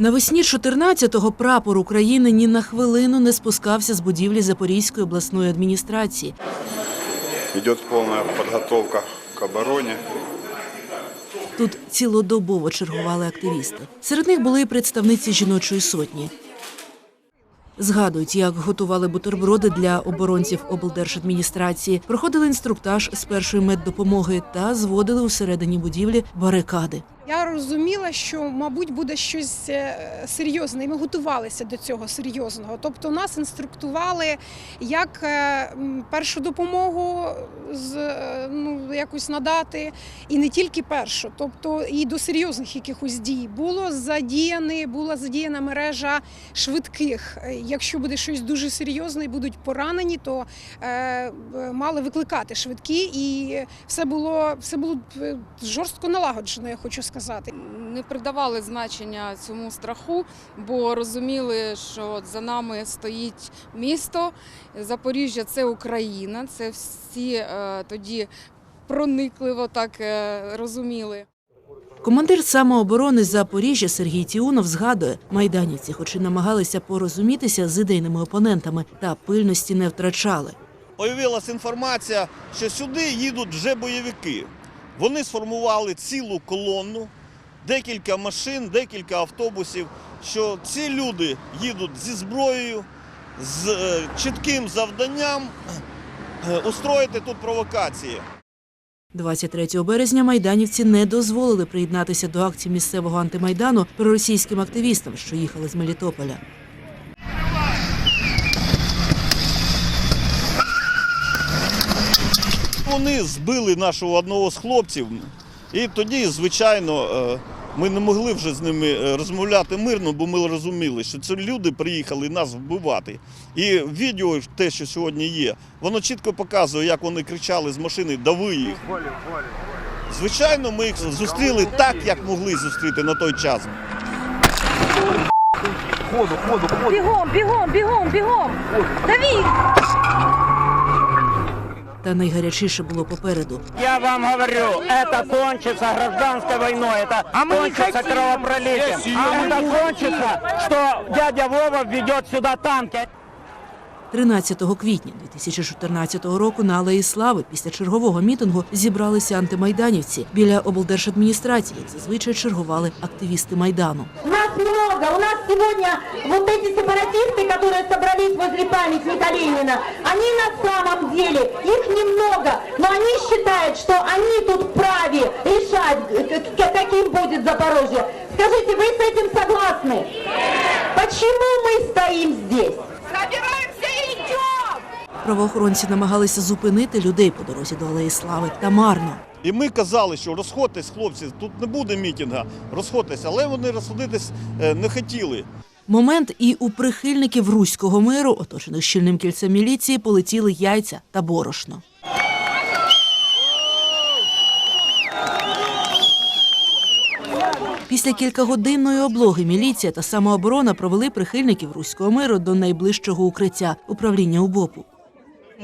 Навесні 14-го прапор України ні на хвилину не спускався з будівлі Запорізької обласної адміністрації. Идет полная подготовка к обороне. Тут цілодобово чергували активісти. Серед них були і представниці жіночої сотні. Згадують, як готували бутерброди для оборонців облдержадміністрації, проходили інструктаж з першої меддопомоги та зводили усередині будівлі барикади. Я розуміла, що мабуть буде щось е, серйозне, і ми готувалися до цього серйозного. Тобто нас інструктували, як е, першу допомогу з, е, ну, якось надати, і не тільки першу, тобто і до серйозних якихось дій. Було задіяні, була задіяна мережа швидких. Якщо буде щось дуже серйозне і будуть поранені, то е, мали викликати швидкі, і все було все було жорстко налагоджено, я хочу сказати. Не придавали значення цьому страху, бо розуміли, що за нами стоїть місто. Запоріжжя це Україна. Це всі е, тоді проникливо так е, розуміли. Командир самооборони Запоріжжя Сергій Тіунов згадує, майданівці, хоч і намагалися порозумітися з ідейними опонентами, та пильності не втрачали. Появилась інформація, що сюди їдуть вже бойовики. Вони сформували цілу колонну, декілька машин, декілька автобусів. Що ці люди їдуть зі зброєю, з е, чітким завданням е, устроїти тут провокації. 23 березня майданівці не дозволили приєднатися до акції місцевого антимайдану проросійським активістам, що їхали з Мелітополя. Вони збили нашого одного з хлопців, і тоді, звичайно, е, ми не могли вже з ними е, розмовляти мирно, бо ми розуміли, що це люди приїхали нас вбивати. І відео, те, що сьогодні є, воно чітко показує, як вони кричали з машини Дави їх. Звичайно, ми їх зустріли так, як могли зустріти на той час. Бігом, бігом, бігом, бігом! Дави! Та найгарячіше було попереду. Я вам говорю, это кончится гражданской войной, это кончится кровопролитием. А это кончится, что дядя Вова введет сюда танки. 13 квітня 2014 року на Алеї Слави після чергового мітингу зібралися антимайданівці. Біля облдержадміністрації, як зазвичай чергували активісти майдану. Нас много. У нас сегодня вот эти сепаратисты, которые собрались возле памятника Ленина, они на самом деле, их немного, но они считают, что они тут вправе решать, к- к- каким будет Запорожье. Скажите, вы с этим согласны? Правоохоронці намагалися зупинити людей по дорозі до Алеї Слави та марно. І ми казали, що розходьтесь, хлопці, тут не буде мітінга, розходьтесь, але вони розходитись е, не хотіли. Момент і у прихильників руського миру, оточених щільним кільцем міліції, полетіли яйця та борошно. Після кількагодинної облоги міліція та самооборона провели прихильників руського миру до найближчого укриття управління УБОПу.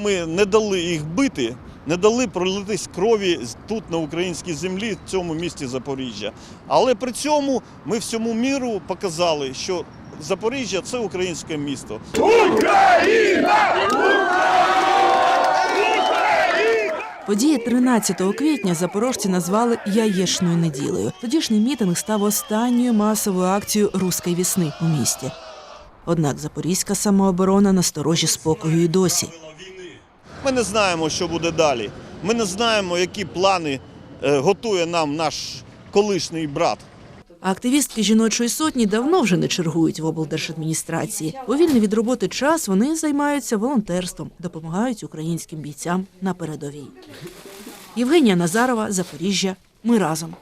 Ми не дали їх бити, не дали пролитись крові тут на українській землі, в цьому місті Запоріжжя. Але при цьому ми всьому міру показали, що Запоріжжя це українське місто. Події 13 квітня запорожці назвали яєшною неділею. Тодішній мітинг став останньою масовою акцією руської вісни у місті. Однак запорізька самооборона насторожі спокою і досі. Ми не знаємо, що буде далі. Ми не знаємо, які плани е, готує нам наш колишній брат. Активістки жіночої сотні давно вже не чергують в облдержадміністрації. У вільний від роботи час вони займаються волонтерством, допомагають українським бійцям на передовій. Євгенія Назарова, Запоріжжя. Ми разом.